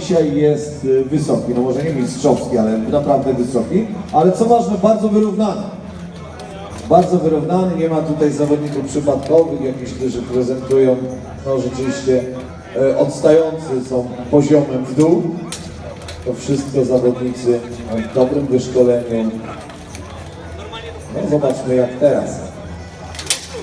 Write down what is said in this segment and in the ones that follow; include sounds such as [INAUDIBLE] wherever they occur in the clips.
dzisiaj jest y, wysoki, no może nie mistrzowski, ale naprawdę wysoki, ale co ważne, bardzo wyrównany. Bardzo wyrównany, nie ma tutaj zawodników przypadkowych, jakichś, którzy prezentują, no rzeczywiście e, odstający są poziomem w dół. To wszystko zawodnicy o dobrym wyszkoleniu. No zobaczmy jak teraz.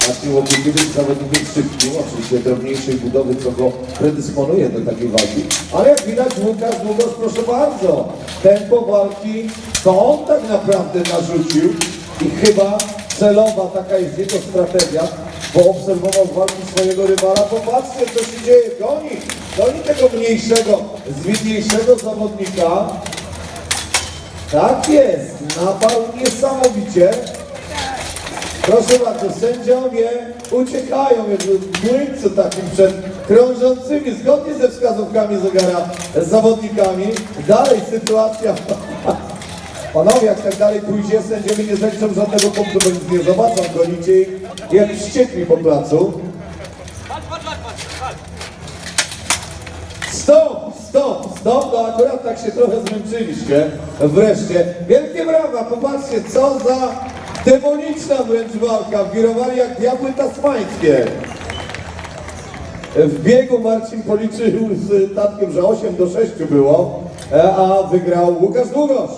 Marcin Łobudziewicz zawodnikiem szybkim, oczywiście drobniejszej budowy, co go predysponuje do takiej walki. Ale jak widać Łukasz Długosz, proszę bardzo, tempo walki to on tak naprawdę narzucił i chyba celowa taka jest jego strategia, bo obserwował walki swojego rywala. Popatrzcie, co się dzieje, goni, goni tego mniejszego, zwinniejszego zawodnika. Tak jest, naparł niesamowicie. Proszę bardzo, sędziowie uciekają jak w młyńcu takim przed krążącymi, zgodnie ze wskazówkami zegara, zawodnikami. Dalej sytuacja. [LAUGHS] Panowie, jak tak dalej pójdzie, sędziowie nie zaliczą żadnego punktu, bo nie zobaczą, gonicie ich jak wściekli po placu. Stop, stop, stop, no akurat tak się trochę zmęczyliście. Wreszcie, wielkie brawa, popatrzcie, co za demoniczna wręcz walka, wirowali jak diabły tasmańskie. W biegu Marcin policzył z tatkiem, że 8 do 6 było, e, a wygrał Łukasz Długosz.